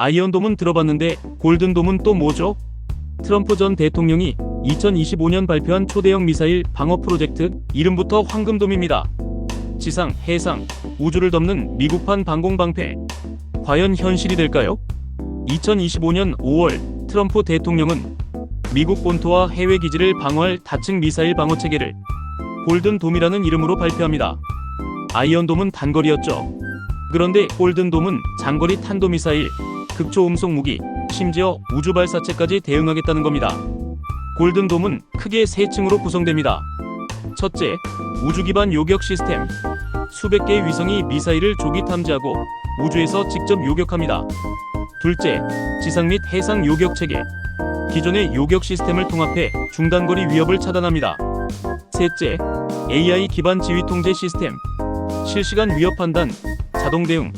아이언돔은 들어봤는데 골든돔은 또 뭐죠? 트럼프 전 대통령이 2025년 발표한 초대형 미사일 방어 프로젝트 이름부터 황금돔입니다. 지상, 해상, 우주를 덮는 미국판 방공방패. 과연 현실이 될까요? 2025년 5월 트럼프 대통령은 미국 본토와 해외 기지를 방어할 다층 미사일 방어 체계를 골든돔이라는 이름으로 발표합니다. 아이언돔은 단거리였죠. 그런데 골든돔은 장거리 탄도미사일, 극초음속 무기, 심지어 우주 발사체까지 대응하겠다는 겁니다. 골든돔은 크게 세 층으로 구성됩니다. 첫째, 우주 기반 요격 시스템. 수백 개의 위성이 미사일을 조기 탐지하고 우주에서 직접 요격합니다. 둘째, 지상 및 해상 요격 체계. 기존의 요격 시스템을 통합해 중단거리 위협을 차단합니다. 셋째, AI 기반 지휘 통제 시스템. 실시간 위협 판단, 자동 대응,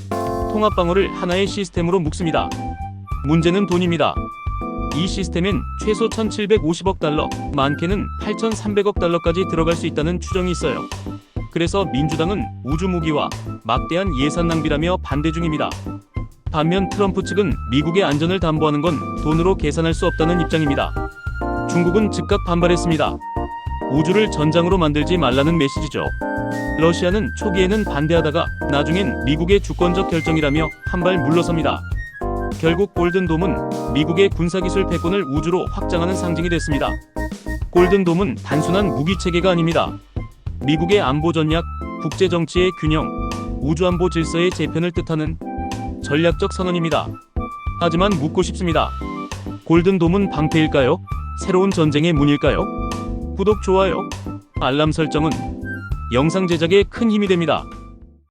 통합 방어를 하나의 시스템으로 묶습니다. 문제는 돈입니다. 이 시스템엔 최소 1,750억 달러, 많게는 8,300억 달러까지 들어갈 수 있다는 추정이 있어요. 그래서 민주당은 우주 무기와 막대한 예산 낭비라며 반대 중입니다. 반면 트럼프 측은 미국의 안전을 담보하는 건 돈으로 계산할 수 없다는 입장입니다. 중국은 즉각 반발했습니다. 우주를 전장으로 만들지 말라는 메시지죠. 러시아는 초기에는 반대하다가 나중엔 미국의 주권적 결정이라며 한 발 물러섭니다. 결국 골든돔은 미국의 군사기술 패권을 우주로 확장하는 상징이 됐습니다. 골든돔은 단순한 무기 체계가 아닙니다. 미국의 안보 전략, 국제 정치의 균형, 우주 안보 질서의 재편을 뜻하는 전략적 선언입니다. 하지만 묻고 싶습니다. 골든돔은 방패일까요? 새로운 전쟁의 문일까요? 구독, 좋아요, 알람 설정은 영상 제작에 큰 힘이 됩니다.